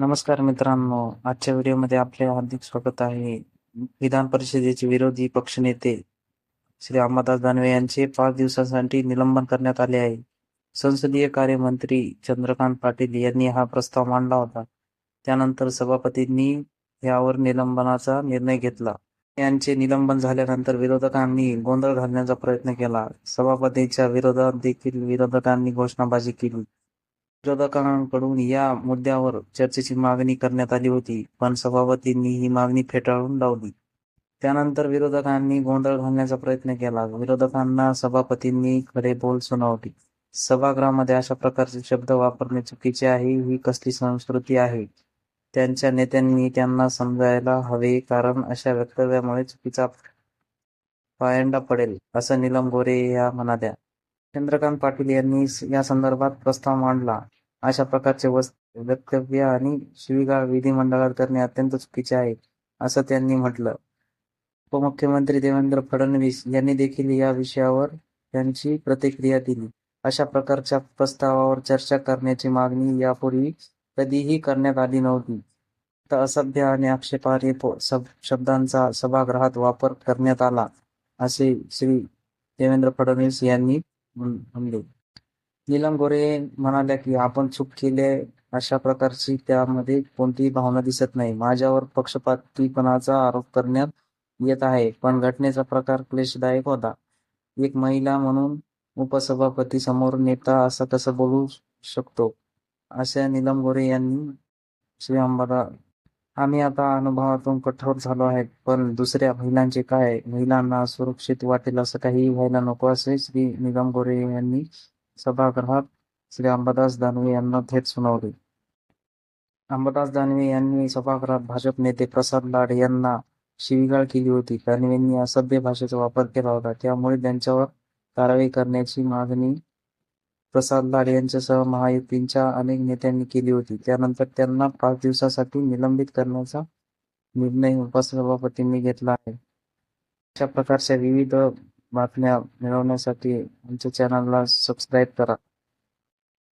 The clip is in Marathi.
नमस्कार मित्रांनो. आजच्या व्हिडिओमध्ये आपले हार्दिक स्वागत आहे. विधान परिषदेचे विरोधी पक्षनेते श्री अंबादास दानवे यांचे पाच दिवसांसाठी निलंबन करण्यात आले आहे. संसदीय कार्यमंत्री चंद्रकांत पाटील यांनी हा प्रस्ताव मांडला होता. त्यानंतर सभापतींनी यावर निलंबनाचा निर्णय घेतला. यांचे निलंबन झाल्यानंतर विरोधकांनी गोंधळ घालण्याचा प्रयत्न केला. सभापतींच्या विरोधात देखील विरोधकांनी घोषणाबाजी केली. विरोधकांकडून या मुद्द्यावर चर्चेची मागणी करण्यात आली होती. पण सभापतींनी ही मागणी फेटाळून लावली. त्यानंतर विरोधकांनी गोंधळ घालण्याचा प्रयत्न केला. विरोधकांना सभापतींनी खडे बोल सुनावली. सभागृहामध्ये अशा प्रकारचे शब्द वापरणे चुकीचे आहे ही कसली संस्कृती आहे? त्यांच्या नेत्यांनी त्यांना समजायला हवे कारण अशा वक्तव्यामुळे चुकीचा पायंडा पडेल असं नीलम गोरे या म्हणाल्या. चंद्रकांत पाटील यांनी या संदर्भात प्रस्ताव मांडला. अशा प्रकारचे वक्तव्य आणि शिवीगाळ विधिमंडळात करणे अत्यंत चुकीचे आहे असं त्यांनी म्हटलं. उपमुख्यमंत्री देवेंद्र फडणवीस यांनी देखील या विषयावर त्यांची प्रतिक्रिया दिली. अशा प्रकारच्या प्रस्तावावर चर्चा करण्याची मागणी यापूर्वी कधीही करण्यात आली नव्हती. तर असभ्य आणि आक्षेपार्ह सब- शब्दांचा सभागृहात वापर करण्यात आला असे श्री देवेंद्र फडणवीस यांनी म्हणले. नीलम गोरे म्हणाल्या की आपण चूक केली अशा प्रकारची त्यामध्ये कोणतीही भावना दिसत नाही. माझ्यावर पक्षपातीपणाचा आरोप करण्यात येत आहे पण घटनेचा प्रकार क्लेशदायक होता. एक महिला म्हणून उपसभापती समोर नेता असं कसं बोलू शकतो? अशा नीलम गोरे यांनी श्री अंबादा आम्ही आता अनुभवातून कठोर झालो आहे पण दुसऱ्या महिलांचे काय? महिलांना सुरक्षित वाटेल असं काही व्हायला नको असे श्री निगम गोरे यांनी सभागृहात श्री अंबादास दानवे यांना थेट सुनावले. अंबादास दानवे यांनी सभागृहात भाजप नेते प्रसाद लाड यांना शिवीगाळ केली होती. दानवेंनी असभ्य भाषेचा वापर केला होता. त्यामुळे त्यांच्यावर कारवाई करण्याची मागणी प्रसाद लाड यांच्यासह महायुतींच्या अनेक नेत्यांनी केली होती. त्यानंतर त्यांना पाच दिवसासाठी निलंबित करण्याचा निर्णय उपसभापतींनी घेतला आहे. अशा प्रकारच्या विविध बातम्या मिळवण्यासाठी आमच्या चॅनलला सबस्क्राईब करा.